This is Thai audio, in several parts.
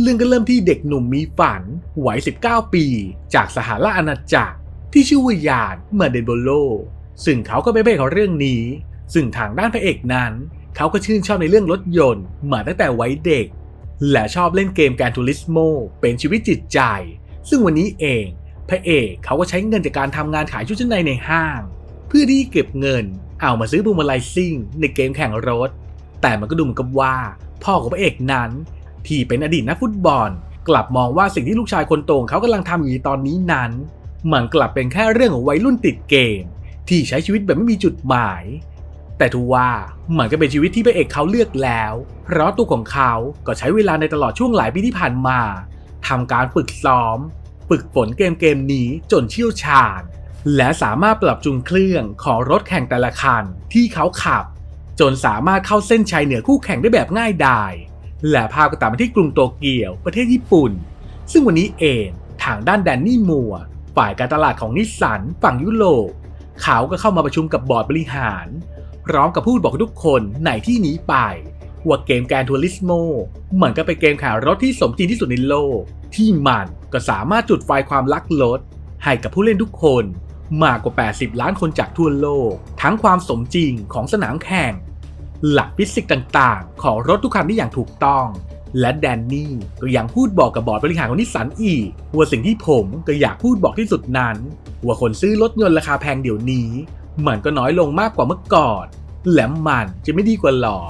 เรื่องก็เริ่มที่เด็กหนุ่มมีฝันวัย 19 ปี จากสหราชอาณาจักร ที่ชื่อว่ายานมาเดนโบโล ซึ่งเขาก็ไปเบ้ของเรื่องนี้ ซึ่งทางด้านพระเอกนั้น เขาก็ชื่นชอบในเรื่องรถยนต์มาตั้งแต่วัยเด็ก และชอบเล่นเกมการทูริสโมเป็นชีวิตจิตใจ ซึ่งวันนี้เอง พระเอกเขาก็ใช้เงินจากการทำงานขายชุดชั้นในในห้าง เพื่อที่เก็บเงิน เอามาซื้อพวงมาลัยซิ่งในเกมแข่งรถ แต่มันก็ดูเหมือนกับว่า พ่อของพระเอกนั้น ที่เป็นอดีตนักฟุตบอล กลับมองว่าสิ่งที่ลูกชายคนโตของเขากำลังทำอยู่ในตอนนี้นั้น มันกลับเป็นแค่เรื่องของวัยรุ่นติดเกม ที่ใช้ชีวิตแบบไม่มีจุดหมาย แต่ทว่ามันก็เป็นชีวิตที่พระเอกเขาเลือกแล้ว เพราะตัวของเขาก็ใช้เวลาในตลอดช่วงหลายปีที่ผ่านมาทำการฝึกซ้อม ฝึกฝนเกมเกมนี้จนเชี่ยวชาญ และสามารถปรับจูนเครื่องของรถแข่งแต่ละคันที่เขาขับ จนสามารถเข้าเส้นชัยเหนือคู่แข่งได้แบบง่ายดาย และพาก็ตามมาที่กรุงโตเกียว ประเทศญี่ปุ่น ซึ่งวันนี้เองทางด้านแดนนี่มัว ฝ่ายการตลาดของนิสสันฝั่งยุโรปเขาก็เข้ามาประชุมกับบอร์ดบริหาร พร้อมกับพูดบอกทุกคนในที่นี้ไป ว่าเกมแกนทัวริสโมเหมือนกับเป็นเกมแข่งรถที่สมจริงที่สุดในโลก ที่มันก็สามารถจุดไฟความรักรถให้กับผู้เล่นทุกคน มากกว่า 80 ล้านคนจากทั่วโลก ทั้งความสมจริงของสนามแข่ง หลักฟิสิกส์ต่างๆ ของรถทุกคันได้อย่างถูกต้อง และแดนนี่ก็ยังพูดบอกกับบอร์ดบริหารของนิสสันอีกว่าสิ่งที่ผมก็อยากพูดบอกที่สุดนั้น ว่าคนซื้อรถยนต์ราคาแพงเดี๋ยวนี้ มันก็น้อยลงมากกว่าเมื่อก่อน และมันจะไม่ดีกว่าหรอ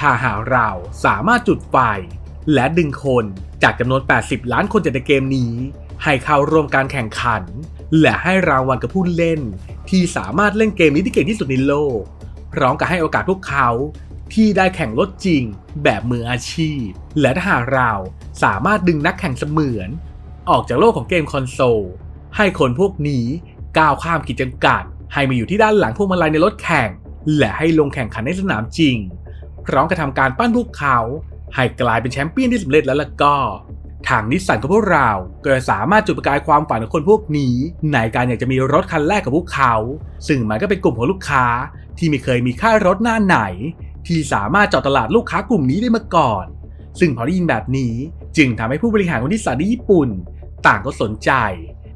ถ้าหากเราสามารถจุดไฟ และดึงคนจากจำนวน 80 ล้านคนจากในเกมนี้ ให้เข้าร่วมการแข่งขัน และให้รางวัลกับผู้เล่น ที่สามารถเล่นเกมนี้ที่เก่งที่สุดในโลก พร้อมกับให้โอกาสพวกเขาที่ได้แข่งรถจริงแบบมืออาชีพ และถ้าหากเราสามารถดึงนักแข่งเสมือน ออกจากโลกของเกมคอนโซล ให้คนพวกนี้ก้าวข้ามขีดจำกัด ให้มาอยู่ที่ด้านหลังพวงมาลัยในรถแข่ง และให้ลงแข่งขันในสนามจริง พร้อมกับทำการปั้นพวกเขา ให้กลายเป็นแชมเปี้ยนที่สำเร็จแล้วล่ะก็ทางนิสสันของพวกเราก็จะสามารถจุดประกายความฝันของคนพวกนี้ ในการอยากจะมีรถคันแรกกับพวกเขา ซึ่งมันก็เป็นกลุ่มของลูกค้า ที่ไม่เคยมีค่ายรถหน้าไหน ที่สามารถเจาะตลาดลูกค้ากลุ่มนี้ได้มาก่อน ซึ่งพอได้ยินแบบนี้จึงทำให้ผู้บริหารของนิสสันในญี่ปุ่น ต่างก็สนใจ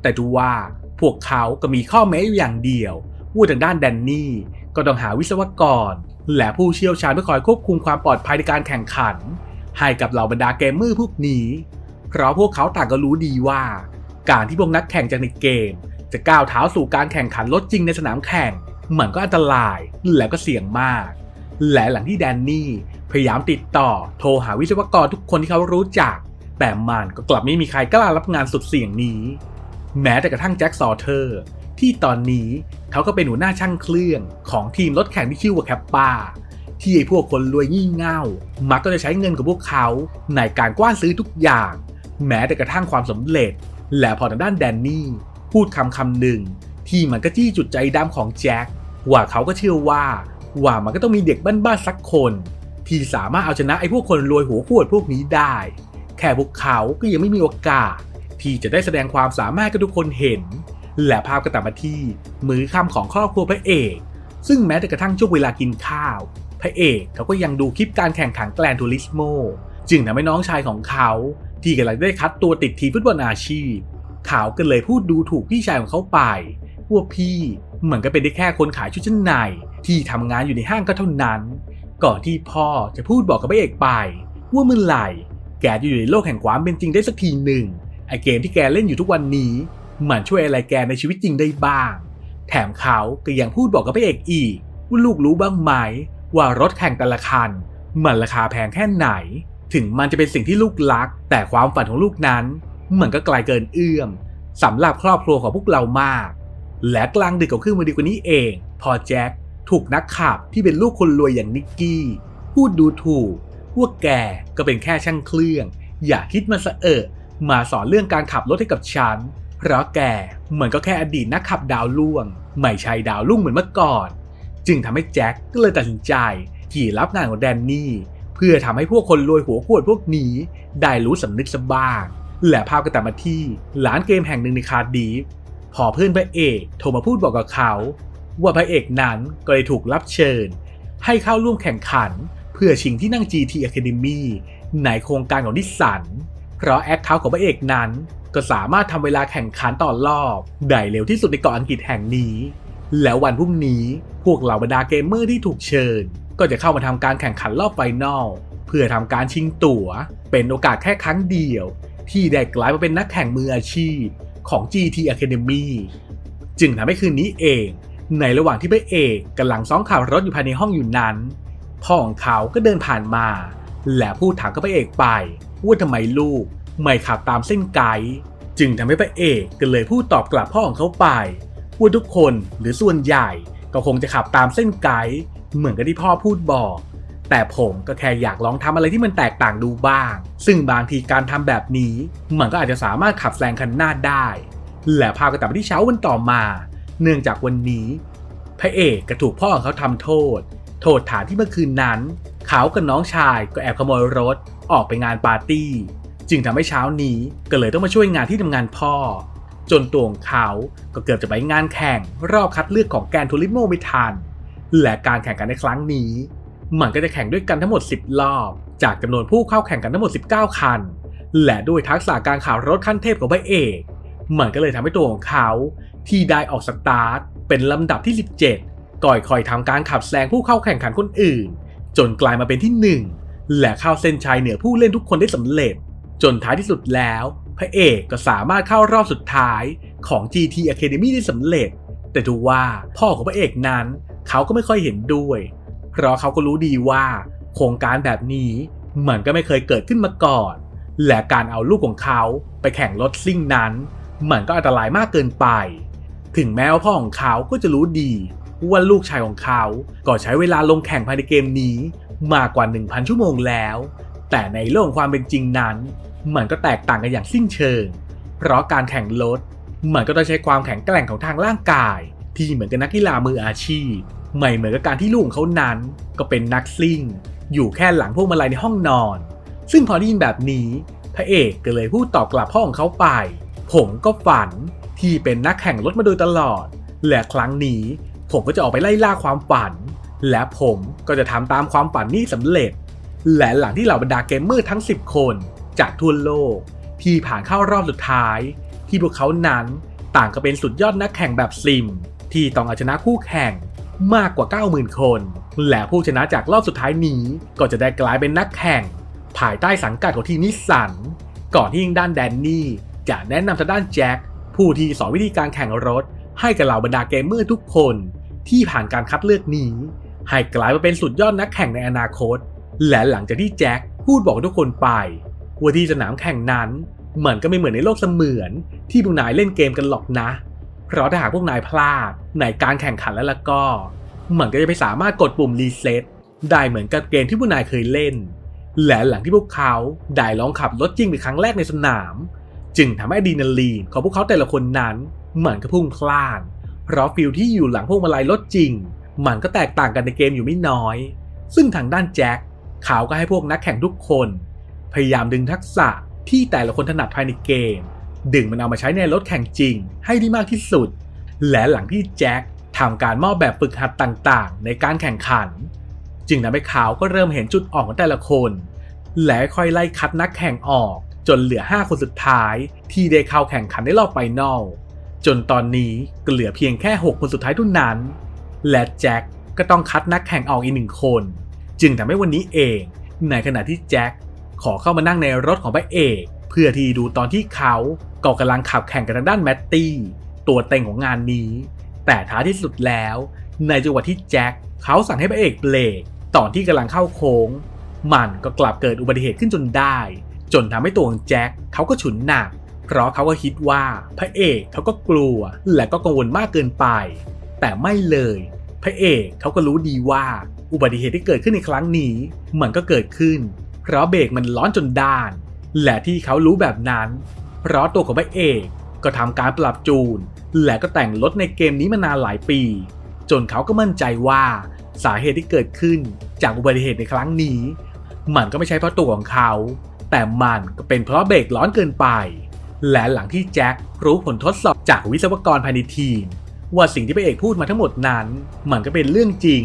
แต่ดูว่าพวกเขาก็มีข้อแม้อยู่อย่างเดียวว่าทางด้านแดนนี่ก็ต้องหาวิศวกร และผู้เชี่ยวชาญเพื่อคอยควบคุมความปลอดภัยในการแข่งขัน ให้กับเหล่าบรรดาเกมเมอร์พวกนี้ เพราะพวกเขาต่างก็รู้ดีว่า การที่พวกนักแข่งจากในเกม จะก้าวเท้าสู่การแข่งขันรถจริงในสนามแข่ง มันก็อันตรายและก็เสี่ยงมาก และหลังที่แดนนี่พยายามติดต่อโทรหาวิศวกรทุกคนที่เขารู้จัก แต่มันก็กลับไม่มีใครกล้ารับงานสุดเสี่ยงนี้ แม้แต่กระทั่งแจ็คซอเทอร์ ที่ตอนนี้เขาก็เป็นหัวหน้าช่างเครื่องของทีมรถแข่งที่ชื่อว่าแคปปาที่ไอ้พวกคนรวยงี่เง่า มักก็จะใช้เงินของพวกเขาในการกว้านซื้อทุกอย่าง แม้แต่กระทั่งความสำเร็จ และพอทางด้านแดนนี่ พูดคำคำหนึ่ง ที่มันก็จี้จุดใจดำของแจ็คว่าเขาก็เชื่อว่า ว่ามันก็ต้องมีเด็กบ้านๆสักคน ที่สามารถเอาชนะไอ้พวกคนรวยหัวขวดพวกนี้ได้ แค่พวกเขาก็ยังไม่มีโอกาส ที่จะได้แสดงความสามารถให้ทุกคนเห็น และภาพก็ตัดมาที่มือคำของครอบครัวพระเอก ซึ่งแม้แต่กระทั่งช่วงเวลากินข้าว พระเอกเขาก็ยังดูคลิปการแข่งขันแกลนทูริสโมจึงทำให้น้องชายของเขาที่กำลังได้คัดตัวติดทีมฟุตบอลอาชีพ เขาก็เลยพูดดูถูกพี่ชายของเขาไป พว่าพี่เหมือนก็เป็นได้แค่คนขายชุดชั้นในที่ทำงานอยู่ในห้างก็เท่านั้น ก่อนที่พ่อจะพูดบอกกับพระเอกไป ว่าเมื่อไหร่แกจะอยู่ในโลกแห่งความเป็นจริงได้สักทีหนึ่งไอเกมที่แกเล่นอยู่ทุกวันนี้ มันช่วยอะไรแกในชีวิตจริงได้บ้าง แถมเขาก็ยังพูดบอกกับพระเอกอีกว่าลูกรู้บ้างไหมว่ารถแข่งแต่ละคัน มันราคาแพงแค่ไหน ถึงมันจะเป็นสิ่งที่ลูกรัก แต่ความฝันของลูกนั้น มันก็ไกลเกินเอื้อมสำหรับครอบครัวของพวกเรามาก และกลางดึกของคืนวันดีกว่านี้เอง พอแจ็คถูกนักขับที่เป็นลูกคนรวยอย่างนิกกี้ พูดดูถูกว่าแกก็เป็นแค่ช่างเครื่อง อย่าคิดมาสะเอะมาสอนเรื่องการขับรถให้กับฉัน เพราะแกเหมือนก็แค่อดีตนักขับดาวล่วง ไม่ใช่ดาวลุ่งเหมือนเมื่อก่อน จึงทำให้แจ็คก็เลยตัดสินใจที่รับงานของแดนนี่ เพื่อทำให้พวกคนรวยหัวขวดพวกนี้ ได้รู้สำนึกสบ้าง และภาพก็ตัดมาที่ร้านเกมแห่งหนึ่งในคาร์ดีฟ พอเพื่อนพระเอกโทรมาพูดบอกกับเขา ว่าพระเอกนั้นก็เลยถูกรับเชิญ ให้เข้าร่วมแข่งขัน เพื่อชิงที่นั่ง GT Academy ในโครงการของนิสสัน เพราะแอคเคาท์ของพระเอกนั้น ก็สามารถทำเวลาแข่งขันต่อรอบได้เร็วที่สุดในเกาะอังกฤษแห่งนี้ แล้ววันพรุ่งนี้พวกเหล่าบรรดาเกมเมอร์ที่ถูกเชิญ ก็จะเข้ามาทำการแข่งขันรอบไฟนอลเพื่อทำการชิงตั๋ว เป็นโอกาสแค่ครั้งเดียว ที่ได้กลายมาเป็นนักแข่งมืออาชีพ ของ GT Academy จึงทำให้คืนนี้เอง ในระหว่างที่พระเอกกำลังซ้อมขับรถอยู่ภายในห้องอยู่นั้น พ่อของเขาก็เดินผ่านมา และพูดถามกับพระเอกไปว่าทำไมลูกไม่ขับตามเส้นไกด์จึงทำให้พระเอกก็เลยพูดตอบกลับพ่อของเขาไปว่าทุกคนหรือส่วนใหญ่ก็คงจะขับตามเส้นไกด์เหมือนกับที่พ่อพูดบอก แต่ผมก็แค่อยากลองทำอะไรที่มันแตกต่างดูบ้าง ซึ่งบางทีการทำแบบนี้ มันก็อาจจะสามารถขับแซงคันหน้าได้ และพากันตัดไปที่เช้าวันต่อมา เนื่องจากวันนี้ พระเอกก็ถูกพ่อของเขาทำโทษ โทษฐานที่เมื่อคืนนั้น เขากับน้องชายก็แอบขโมยรถออกไปงานปาร์ตี้ จึงทำให้เช้านี้ก็เลยต้องมาช่วยงานที่ทำงานพ่อ จนตัวของเขาก็เกือบจะไปงานแข่งรอบคัดเลือกของแกนทูริโมไม่ทันและการแข่งกันในครั้งนี้ มันก็จะแข่งด้วยกันทั้งหมด 10 รอบ จากจำนวนผู้เข้าแข่งกันทั้งหมด 19 คัน และด้วยทักษะการขับรถขั้นเทพของพระเอกมันก็เลยทำให้ตัวของเขา ที่ได้ออกสตาร์ทเป็นลำดับที่ 17 ก่อยคอยทำการขับแซงผู้เข้าแข่งขันคนอื่น จนกลายมาเป็นที่ 1 และเข้าเส้นชัยเหนือผู้เล่นทุกคนได้สำเร็จ จนท้ายที่สุดแล้ว พระเอกก็สามารถเข้ารอบสุดท้ายของ GT Academy ได้สำเร็จ แต่ดูว่าพ่อของพระเอกนั้น เขาก็ไม่ค่อยเห็นด้วย เพราะเขาก็รู้ดีว่า โครงการแบบนี้มันก็ไม่เคยเกิดขึ้นมาก่อน และการเอาลูกของเขาไปแข่งรถซิ่งนั้น มันก็อันตรายมากเกินไป ถึงแม้ว่าพ่อของเขาก็จะรู้ดีว่าลูกชายของเขาก็ใช้เวลาลงแข่งภายในเกมนี้มากกว่า 1,000 ชั่วโมงแล้ว แต่ในโลกของความเป็นจริงนั้น มันก็แตกต่างกันอย่างสิ้นเชิง เพราะการแข่งรถมันก็ต้องใช้ความแข็งแกร่งของทางร่างกาย ที่เหมือนกับนักกีฬามืออาชีพ ไม่เหมือนกับการที่ลูกของเขานั้นก็เป็นนักซิ่ง อยู่แค่หลังพวกมาลัยในห้องนอน ซึ่งพอได้ยินแบบนี้พระเอกก็เลยพูดตอบกลับพ่อของเขาไป ผมก็ฝันที่เป็นนักแข่งรถมาโดยตลอด และครั้งนี้ผมก็จะออกไปไล่ล่าความฝัน และผมก็จะทำตามความฝันนี้สำเร็จ และหลังที่เหล่าบรรดาเกมเมอร์ทั้ง 10 คนจากทั่วโลก ที่ผ่านเข้ารอบสุดท้าย ที่พวกเขานั้นต่างก็เป็นสุดยอดนักแข่งแบบซิม ที่ต้องเอาชนะคู่แข่ง มากกว่า 90,000 คน และผู้ชนะจากรอบสุดท้ายนี้ก็จะได้กลายเป็นนักแข่ง ภายใต้สังกัดของทีมนิสสัน ก่อนที่ทางด้านแดนนี่ จะแนะนำทางด้านแจ็คผู้ที่สอนวิธีการแข่งรถ ให้กับเหล่าบรรดาเกมเมอร์ทุกคน ที่ผ่านการคัดเลือกนี้ ให้กลายมาเป็นสุดยอดนักแข่งในอนาคต และหลังจากที่แจ็คพูดบอกทุกคนไปว่าที่สนามแข่งนั้นเหมือนก็ไม่เหมือนในโลกเสมือนที่พวกนายเล่นเกมกันหรอกนะ เพราะถ้าหากพวกนายพลาดในการแข่งขันแล้วล่ะก็เหมือนก็จะไม่สามารถกดปุ่มรีเซ็ตได้เหมือนกับเกมที่พวกนายเคยเล่น และหลังที่พวกเขาได้ลองขับรถจริงเป็นครั้งแรกในสนาม จึงทำให้ดีนาลีนของพวกเขาแต่ละคนนั้นเหมือนกับพุ่งพลานเพราะฟิลที่อยู่หลังพวกมาลัยรถจริง มันก็แตกต่างกันในเกมอยู่ไม่น้อย ซึ่งทางด้านแจ็คเขาก็ให้พวกนักแข่งทุกคน พยายามดึงทักษะที่แต่ละคนถนัดภายในเกม ดึงมันเอามาใช้ในรถแข่งจริง ให้ได้มากที่สุด และหลังที่แจ็คทำการมอบแบบฝึกหัดต่างๆ ในการแข่งขัน จึงทำให้เขาก็เริ่มเห็นจุดอ่อนของแต่ละคน และค่อยไล่คัดนักแข่งออก จนเหลือ 5 คนสุดท้าย ที่ได้เข้าแข่งขันในรอบไฟนอลจนตอนนี้ก็เหลือเพียงแค่ 6 คนสุดท้ายเท่านั้น และแจ็คก็ต้องคัดนักแข่งออกอีกหนึ่งคน จึงทำให้วันนี้เอง ในขณะที่แจ็ค ขอเข้ามานั่งในรถของพระเอก เพื่อที่ดูตอนที่เขาก็กำลังขับแข่งกับทางด้านแมตตี้ ตัวเต็งของงานนี้ แต่ท้ายที่สุดแล้ว ในจังหวะที่แจ็คเขาสั่งให้พระเอกเบรกตอนที่กำลังเข้าโค้ง มันก็กลับเกิดอุบัติเหตุขึ้นจนได้ จนทำให้ตัวของแจ็คเขาก็ฉุนหนัก เพราะเขาก็คิดว่าพระเอกเขาก็กลัวและก็กังวลมากเกินไป แต่ไม่เลย พระเอกเขาก็รู้ดีว่าอุบัติเหตุที่เกิดขึ้นในครั้งนี้ มันก็เกิดขึ้น เพราะเบรกมันร้อนจนด้าน และที่เขารู้แบบนั้น เพราะตัวของพระเอกก็ทำการปรับจูน และก็แต่งรถในเกมนี้มานานหลายปี จนเขาก็มั่นใจว่าสาเหตุที่เกิดขึ้นจากอุบัติเหตุในครั้งนี้ มันก็ไม่ใช่เพราะตัวของเขา แต่มันก็เป็นเพราะเบรกร้อนเกินไป และหลังที่แจ็ครู้ผลทดสอบจากวิศวกรภายในทีม ว่าสิ่งที่พระเอกพูดมาทั้งหมดนั้น มันก็เป็นเรื่องจริง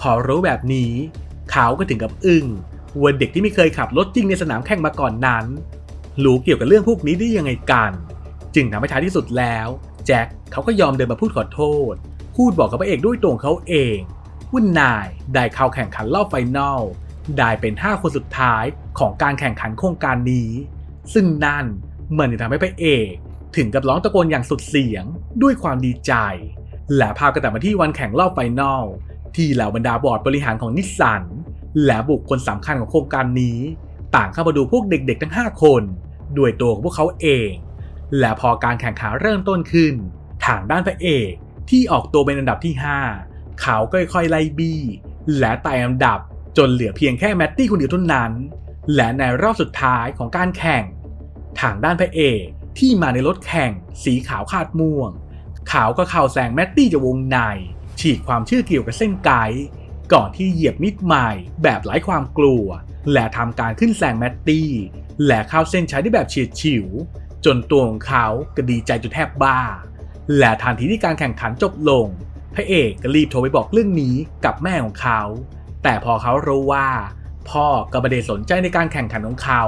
พอรู้แบบนี้ เขาก็ถึงกับอึ้ง ว่าเด็กที่ไม่เคยขับรถจริงในสนามแข่งมาก่อนนั้น รู้เกี่ยวกับเรื่องพวกนี้ได้ยังไงกัน จึงทำให้ท้ายที่สุดแล้ว แจ็คเขาก็ยอมเดินมาพูดขอโทษ พูดบอกกับพระเอกด้วยตัวของเขาเองว่านายได้เข้าแข่งขันรอบไฟนอลได้เป็น 5 คนสุดท้ายของการแข่งขันโครงการนี้ ซึ่งนั่นเหมือนจะทำให้พระเอกถึงกับร้องตะโกนอย่างสุดเสียงด้วยความดีใจ และพากันแต่มาที่วันแข่งรอบไฟนอลที่เหล่าบรรดาบอร์ดบริหารของนิสสัน และบุคคลสำคัญของโครงการนี้ ต่างเข้ามาดูพวกเด็กๆ ทั้ง 5 คน ด้วยตัวของพวกเขาเอง และพอการแข่งขันเริ่มต้นขึ้น ทางด้านพระเอกที่ออกตัวเป็นอันดับที่ 5 เขาก็ค่อยๆไล่บี้และไต่อันดับจนเหลือเพียงแค่แมตตี้คนเดียวเท่านั้น และในรอบสุดท้ายของการแข่ง ทางด้านพระเอกที่มาในรถแข่งสีขาวคาดม่วงเขาก็เข้าแซงแมตตี้จากวงใน ฉีกความเชื่อเกี่ยวกับเส้นไกด์ ก่อนที่เหยียบมิดใหม่แบบไร้ความกลัว และทำการขึ้นแซงแมตตี้ และเข้าเส้นชัยได้แบบเฉียดฉิว จนตัวของเขาก็ดีใจจนแทบบ้า และทันทีที่การแข่งขันจบลง พระเอกก็รีบโทรไปบอกเรื่องนี้กับแม่ของเขา แต่พอเขารู้ว่า พ่อก็ไม่ได้สนใจในการแข่งขันของเขา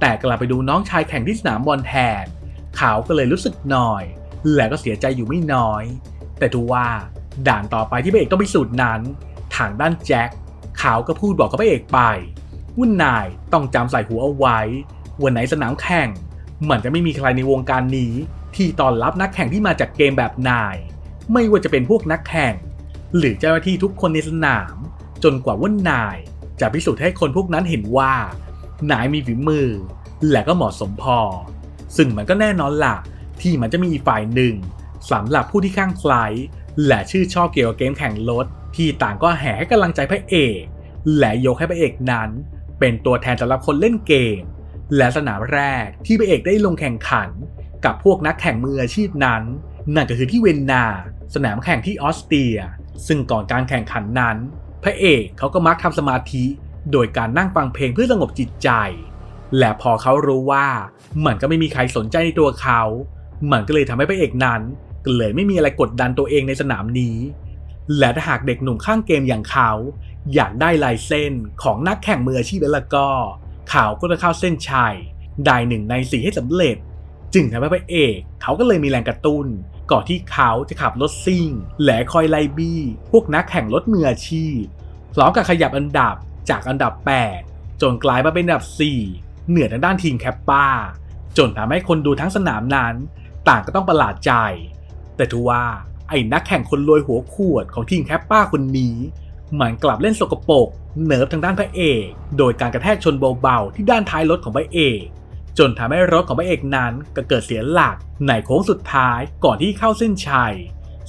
แต่กลับไปดูน้องชายแข่งที่สนามบอลแทน เขาก็เลยรู้สึกหน่อย และก็เสียใจอยู่ไม่น้อย แต่ดูว่าด่านต่อไปที่พระเอกต้องพิสูจน์นั้น ทางด้านแจ็คเขาก็พูดบอกกับพระเอกไปว่านายต้องจำใส่หัวเอาไว้ วันไหนสนามแข่ง มันจะไม่มีใครในวงการนี้ ที่ต้อนรับนักแข่งที่มาจากเกมแบบนาย ไม่ว่าจะเป็นพวกนักแข่ง หรือเจ้าหน้าที่ทุกคนในสนาม จนกว่าว่านาย จะพิสูจน์ให้คนพวกนั้นเห็นว่า นายมีฝีมือ และก็เหมาะสมพอ ซึ่งมันก็แน่นอนล่ะ ที่มันจะมีอีกฝ่ายหนึ่งสำหรับผู้ที่ข้างใคร และชื่อชอบเกี่ยวกับเกมแข่งรถที่ต่างก็แห่ให้กำลังใจพระเอก และยกให้พระเอกนั้น เป็นตัวแทนสำหรับคนเล่นเกม และสนามแรกที่พระเอกได้ลงแข่งขัน กับพวกนักแข่งมืออาชีพนั้น นั่นก็คือที่เวนนา สนามแข่งที่ออสเตรีย ซึ่งก่อนการแข่งขันนั้น พระเอกเขาก็มักทำสมาธิ โดยการนั่งฟังเพลงเพื่อสงบจิตใจ และพอเขารู้ว่ามันก็ไม่มีใครสนใจในตัวเขา มันก็เลยทำให้พระเอกนั้น เลยไม่มีอะไรกดดันตัวเองในสนามนี้ และถ้าหากเด็กหนุ่มข้างเกมอย่างเขา อยากได้ลายเส้นของนักแข่งมืออาชีพแล้วก็เขาก็จะเข้าเส้นชัยได้หนึ่งในสี่ให้สำเร็จ จึงทำให้พระเอกเขาก็เลยมีแรงกระตุ้น ก่อนที่เขาจะขับรถซิ่ง และคอยไล่บี้พวกนักแข่งรถมืออาชีพพร้อมกับขยับอันดับจากอันดับ 8 จนกลายมาเป็นอันดับ 4 เหนือทางด้านทีมแคปป้า จนทำให้คนดูทั้งสนามนั้น ต่างก็ต้องประหลาดใจ แต่ทว่าไอ้นักแข่งคนรวยหัวขวดของทีมแคปป้าคนนี้มันกลับเล่นสกปรกเนิร์ฟทางด้านพระเอก โดยการกระแทกชนเบาๆที่ด้านท้ายรถของพระเอก จนทำให้รถของพระเอกนั้นก็เกิดเสียหลักในโค้งสุดท้ายก่อนที่เข้าเส้นชัย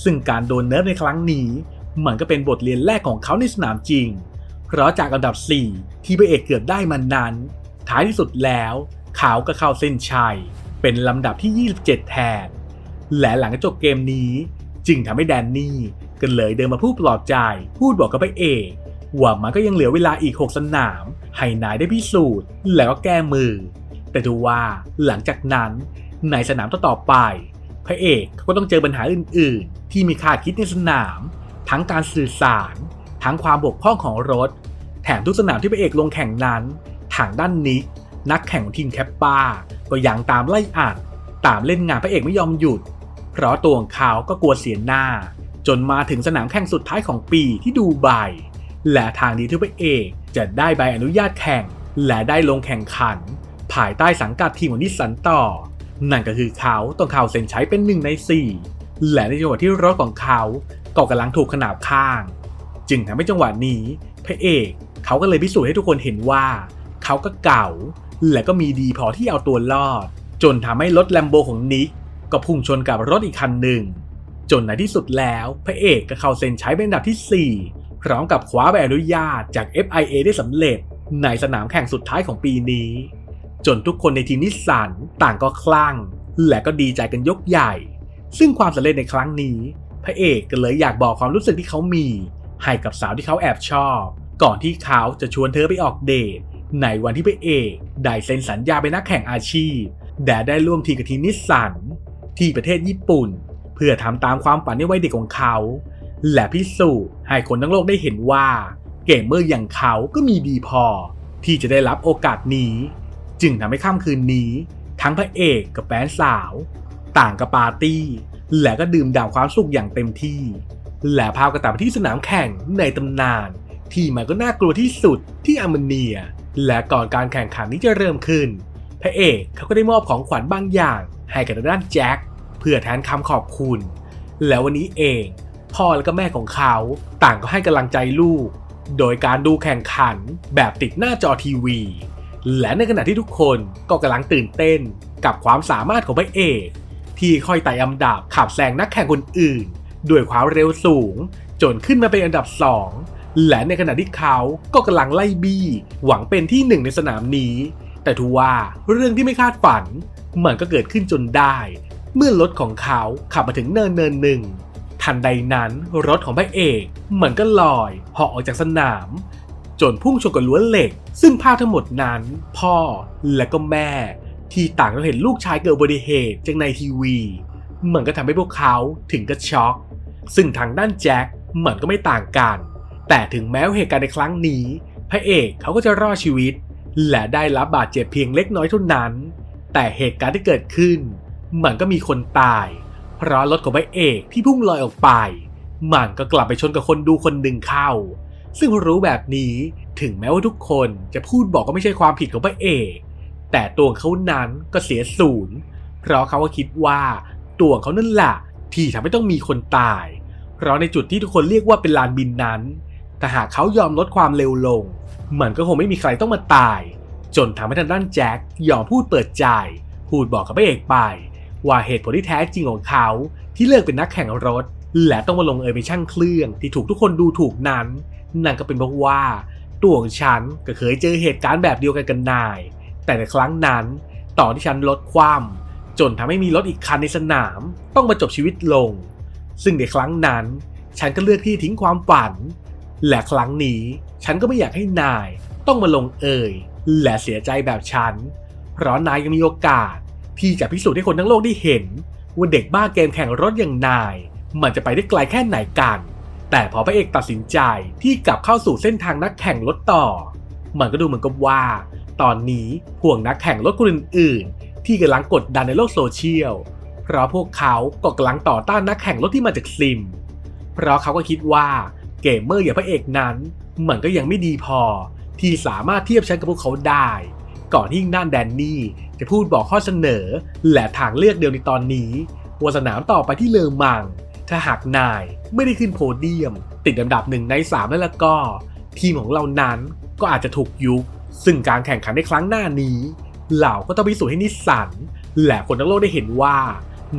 ซึ่งการโดนเนิร์ฟในครั้งนี้ มันก็เป็นบทเรียนแรกของเขาในสนามจริง เพราะจากอันดับ 4 ที่พระเอกเกือบได้มันนั้น ท้ายที่สุดแล้ว เขาก็เข้าเส้นชัย เป็นลำดับที่ 27 แทน และหลังจบเกมนี้ จึงทำให้แดนนี่ก็เลยเดินมาพูดปลอบใจ พูดบอกกับพระเอกว่ามันก็ยังเหลือเวลาอีก 6 สนาม ให้นายได้พิสูจน์ แล้วก็แก้มือ แต่ดูว่าหลังจากนั้นในสนามต่อๆไป พระเอกเขาก็ต้องเจอปัญหาอื่น ๆ ที่มีคาดคิดในสนาม ทั้งการสื่อสาร ทั้งความบกพร่องของรถ แถมทุกสนามที่พระเอกลงแข่งนั้น ทางด้านนิกนักแข่งของทีมแคปปาก็ยังตามไล่อัดตามเล่นงานพระเอกไม่ยอมหยุด เพราะตัวของเขาก็กลัวเสียหน้า จนมาถึงสนามแข่งสุดท้ายของปีที่ดูไบและทางนี้ที่พระเอกจะได้ใบอนุญาตแข่ง และได้ลงแข่งขัน ภายใต้สังกัดทีมของนิสสันต่อ นั่นก็คือเขาต้องเข้าเซ็นใช้เป็นหนึ่งใน 4 และในจังหวะที่รถของเขาก็กำลังถูกขนาบข้าง จึงทำให้จังหวะนี้พระเอกเขาก็เลยพิสูจน์ให้ทุกคนเห็นว่า เขาก็เก่า และก็มีดีพอที่เอาตัวรอด จนทำให้รถแลมโบของนิก ก็พุ่งชนกับรถอีกคันหนึ่ง จนในที่สุดแล้วพระเอกก็เข้าเซ็นใช้เป็นอันดับที่ 4 พร้อมกับคว้าใบอนุญาตจาก FIA ได้สำเร็จในสนามแข่งสุดท้ายของปีนี้ จนทุกคนในทีมนิสสันต่างก็คลั่ง และก็ดีใจกันยกใหญ่ ซึ่งความสำเร็จในครั้งนี้ พระเอกก็เลยอยากบอกความรู้สึกที่เขามี ให้กับสาวที่เขาแอบชอบ ก่อนที่เขาจะชวนเธอไปออกเดทในวันที่พระเอกได้เซ็นสัญญาเป็นนักแข่งอาชีพ และได้ร่วมทีมกับทีมนิสสัน ที่ประเทศญี่ปุ่น เพื่อทำตามความฝันในวัยเด็กของเขา และพิสูจน์ให้คนทั้งโลกได้เห็นว่าเกมเมอร์อย่างเขาก็มีดีพอ ที่จะได้รับโอกาสนี้ จึงทำให้ค่ำคืนนี้ ทั้งพระเอกกับแฟนสาว ต่างกับปาร์ตี้ และก็ดื่มด่ำความสุขอย่างเต็มที่ และพากันตามไปที่สนามแข่งในตำนาน ที่มันก็น่ากลัวที่สุดที่อาร์เมเนีย และก่อนการแข่งขันนี้จะเริ่มขึ้น ระเอกเขาก็ได้มอบของขวัญบางอย่าง ให้กับด้านแจ็คเพื่อแทนคำขอบคุณ แล้ววันนี้เอง พ่อและก็แม่ของเขาต่างก็ให้กำลังใจลูก โดยการดูแข่งขันแบบติดหน้าจอทีวี และในขณะที่ทุกคนก็กำลังตื่นเต้นกับความสามารถของพระเอกที่ค่อยไต่อันดับขับแซงนักแข่งคนอื่น ด้วยความเร็วสูง จนขึ้นมาเป็นอันดับ 2 และในขณะที่เขาก็กำลังไล่บี้ หวังเป็นที่หนึ่งในสนามนี้ แต่ทว่าเรื่องที่ไม่คาดฝัน มันก็เกิดขึ้นจนได้ เมื่อรถของเขาขับมาถึงเนินเนินหนึ่งทันใดนั้นรถของพระเอกมันก็ลอยเหาะออกจากสนาม จนพุ่งชนกับล้วนเหล็ก ซึ่งภาพทั้งหมดนั้น พ่อและก็แม่ ที่ต่างก็เห็นลูกชายเกิดอุบัติเหตุจากในทีวีมันก็ทำให้พวกเขาถึงกับช็อก ซึ่งทางด้านแจ็คมันก็ไม่ต่างกัน แต่ถึงแม้ว่าเหตุการณ์ในครั้งนี้ พระเอกเขาก็จะรอดชีวิต และได้รับบาดเจ็บเพียงเล็กน้อยเท่านั้น แต่เหตุการณ์ที่เกิดขึ้น มันก็มีคนตาย เพราะรถของพระเอกที่พุ่งลอยออกไป มันก็กลับไปชนกับคนดูคนหนึ่งเข้า ซึ่งรู้แบบนี้ถึงแม้ว่าทุกคนจะพูดบอกว่าไม่ใช่ความผิดของพระเอก แต่ตัวเขานั้นก็เสียศูนย์เพราะเขาก็คิดว่าตัวเขานั่นแหละที่ทำให้ต้องมีคนตาย เพราะในจุดที่ทุกคนเรียกว่าเป็นลานบินนั้น แต่หากเขายอมลดความเร็วลง มันก็คงไม่มีใครต้องมาตาย จนทำให้ทางด้านแจ็คยอมพูดเปิดใจ พูดบอกกับพระเอกไป ว่าเหตุผลที่แท้จริงของเขาที่เลิกเป็นนักแข่งรถ และต้องมาลงเอยเป็นช่างเครื่องที่ถูกทุกคนดูถูกนั้นนั่นก็เป็นเพราะว่าตัวของฉันก็เคยเจอเหตุการณ์แบบเดียวกันกับนาย แต่ในครั้งนั้นตอนที่ฉันลดความจนทำให้มีรถอีกคันในสนาม ต้องมาจบชีวิตลง ซึ่งในครั้งนั้น ฉันก็เลือกที่ทิ้งความฝัน และครั้งนี้ ฉันก็ไม่อยากให้นายต้องมาลงเอย และเสียใจแบบฉัน เพราะนายยังมีโอกาส ที่จะพิสูจน์ให้คนทั้งโลกได้เห็น ว่าเด็กบ้าเกมแข่งรถอย่างนาย มันจะไปได้ไกลแค่ไหนกัน แต่พอพระเอกตัดสินใจที่กลับเข้าสู่เส้นทางนักแข่งรถต่อ มันก็ดูเหมือนกับว่า ตอนนี้พวกนักแข่งรถคนอื่นๆ ที่กำลังกดดันในโลกโซเชียลเพราะพวกเขาก็กำลังต่อต้านนักแข่งรถที่มาจากซิม เพราะเขาก็คิดว่าเกมเมอร์อย่างพระเอกนั้น มันก็ยังไม่ดีพอ ที่สามารถเทียบชั้นกับพวกเขาได้ ก่อนที่ด้านแดนนี่จะพูดบอกข้อเสนอ และทางเลือกเดียวในตอนนี้ว่าสนามต่อไปที่เลอมัง ถ้าหากนายไม่ได้ขึ้นโพเดียม ติดอันดับหนึ่งในสามแล้วล่ะก็ ทีมของเรานั้นก็อาจจะถูกยุบซึ่งการแข่งขันในครั้งหน้านี้ เหล่าก็ต้องพิสูจน์ให้นิสสันและคนทั้งโลกได้เห็นว่า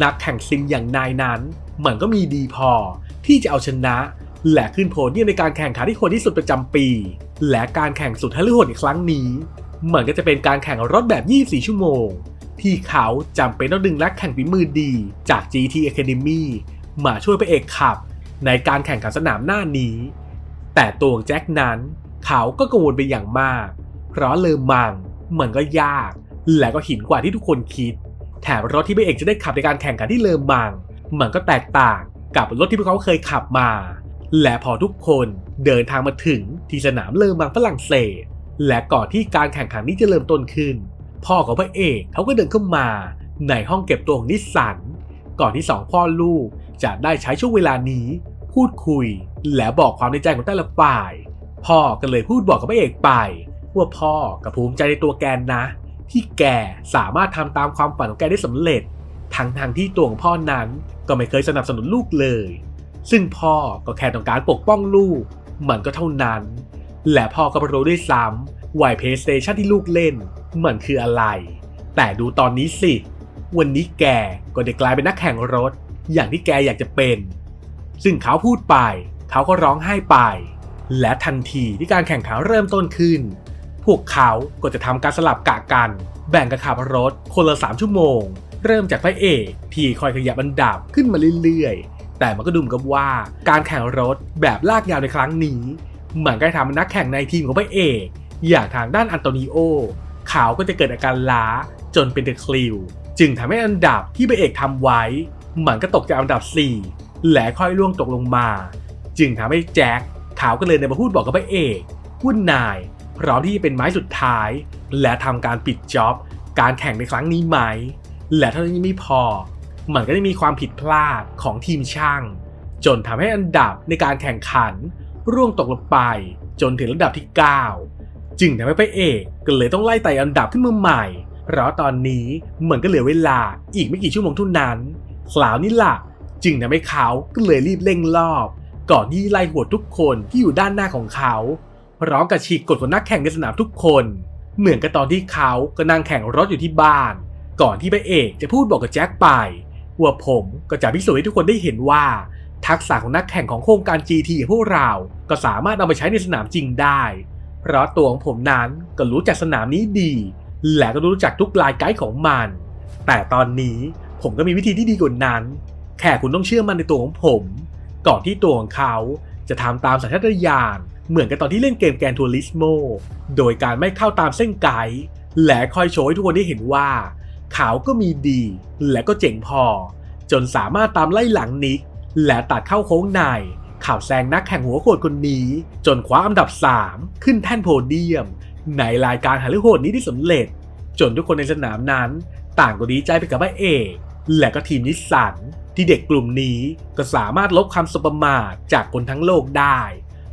นักแข่งซิมอย่างนายนั้น มันก็มีดีพอที่จะเอาชนะ และขึ้นโพเดียมในการแข่งขันที่คนที่สุดประจำปี และการแข่งสุดฮาลือโหดในครั้งนี้ มันก็จะเป็นการแข่งรถแบบ 24 ชั่วโมง ที่เขาจำเป็นต้องดึงนักแข่งฝีมือดีจาก GT Academy มาช่วยพระเอกขับ ในการแข่งขันสนามหน้านี้ แต่ตัวของแจ็คนั้น เขาก็กังวลไปอย่างมาก เพราะเลอมังมันก็ยาก และก็หินกว่าที่ทุกคนคิด แถมรถที่พระเอกจะได้ขับในการแข่งขันที่เลอมังมันก็แตกต่างกับรถที่พวกเขาเคยขับมา และพอทุกคนเดินทางมาถึงที่สนามเลอมังฝรั่งเศส และก่อนที่การแข่งขันนี้จะเริ่มต้นขึ้น พ่อของพระเอกเขาก็เดินเข้ามา ในห้องเก็บตัวของนิสสัน ก่อนที่สองพ่อลูกจะได้ใช้ช่วงเวลานี้ พูดคุย และบอกความในใจของแต่ละฝ่าย พ่อก็เลยพูดบอกกับพระเอกไป ว่าพ่อกับภูมิใจในตัวแกนนะ ที่แกสามารถทำตามความฝันของแกได้สำเร็จทั้งทางที่ตัวของพ่อนั้นก็ไม่เคยสนับสนุนลูกเลย ซึ่งพ่อก็แค่ต้องการปกป้องลูก มันก็เท่านั้น และพ่อก็รู้ด้วยซ้ำว่าเพย์สเตชันที่ลูกเล่น มันคืออะไร แต่ดูตอนนี้สิ วันนี้แกก็ได้กลายเป็นนักแข่งรถ อย่างที่แกอยากจะเป็น ซึ่งเขาพูดไปเขาก็ร้องไห้ไป และทันทีที่การแข่งขันเริ่มต้นขึ้น พวกเขาก็จะทำการสลับกะกัน แบ่งกันขับรถคนละ 3 ชั่วโมง เริ่มจากพระเอกที่คอยขยับอันดับขึ้นมาเรื่อยๆ แต่มันก็ดูเหมือนกับว่าการแข่งรถแบบลากยาวในครั้งนี้เหมันก็ทำนักแข่งในทีมของพระเอก อย่างทางด้านอันโตนิโอเขาก็จะเกิดอาการล้าจนเป็นเดคลิวจึงทำให้อันดับที่พระเอกทำไว้เหมันก็ตกจากอันดับ 4 และค่อยล่วงตกลงมา จึงทำให้แจ็คเขาก็เลยเดินมาพูดบอกกับพระเอกวุ่นนายพร้อมที่จะเป็นไม้สุดท้าย และทำการปิดจ็อบการแข่งในครั้งนี้ไหม และเท่านี้ไม่พอ มันก็ได้มีความผิดพลาดของทีมช่าง จนทำให้อันดับในการแข่งขัน ร่วงตกลงไปจนถึงระดับที่ 9 จึงทำให้พระเอกก็เลยต้องไล่ไต่อันดับขึ้นมาใหม่ เพราะตอนนี้เหมือนก็เหลือเวลาอีกไม่กี่ชั่วโมงเท่านั้นคราวนี้ล่ะ จึงทำให้เขาก็เลยรีบเร่งรอบ ก่อนที่ไล่หัวทุกคนที่อยู่ด้านหน้าของเขาพร้อมกับฉีกกฎของนักแข่งในสนามทุกคน เหมือนกับตอนที่เขาก็นั่งแข่งรถอยู่ที่บ้าน ก่อนที่พระเอกจะพูดบอกกับแจ็คไป ว่าผมก็จะพิสูจน์ให้ทุกคนได้เห็นว่า ทักษะของนักแข่งของโครงการ GT พวกเรา ก็สามารถเอาไปใช้ในสนามจริงได้ เพราะตัวของผมนั้นก็รู้จักสนามนี้ดี และก็รู้จักทุกลายไกด์ของมัน แต่ตอนนี้ผมก็มีวิธีที่ดีกว่านั้น แค่คุณต้องเชื่อมันในตัวของผม ก่อนที่ตัวของเขาจะทำตามสัญชาตญาณเหมือนกับตอนที่เล่นเกมแกนทัวริสโมโดยการไม่เข้าตามเส้นไกด์และคอยโชว์ให้ทุกคนได้เห็นว่า ขาก็มีดี และก็เจ๋งพอ จนสามารถตามไล่หลังนิก และตัดเข้าโค้งในข่าวแซงนักแข่งหัวโขดคนนี้ จนคว้าอันดับ 3 ขึ้นแท่นโพเดียม ในรายการหาเรื่อโหดนี้ได้สำเร็จ จนทุกคนในสนามนั้น ต่างก็ดีใจไปกับพระเอก และก็ทีมนิสสันที่เด็กกลุ่มนี้ก็สามารถลบคำสบประมาทจากคนทั้งโลกได้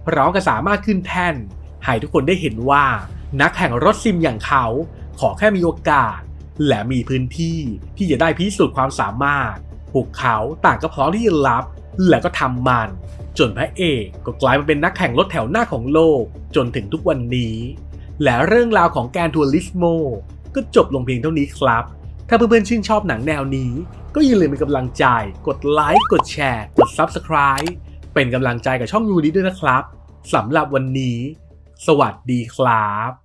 พร้อมกับสามารถขึ้นแท่นให้ทุกคนได้เห็นว่า นักแข่งรถซิมอย่างเขา ขอแค่มีโอกาส และมีพื้นที่ที่จะได้พิสูจน์ความสามารถ พวกเขาต่างก็พร้อมที่จะรับ และก็ทำมัน จนพระเอกก็กลายมาเป็นนักแข่งรถแถวหน้าของโลกจนถึงทุกวันนี้ และเรื่องราวของแกนทัวริสโมก็จบลงเพียงเท่านี้ครับ ถ้าเพื่อนๆชื่นชอบหนังแนวนี้ ก็อย่าลืมเป็นกำลังใจ กดไลค์ กดแชร์ กด Subscribe เป็นกำลังใจกับช่องยูนี้ด้วยนะครับสำหรับวันนี้ สวัสดีครับ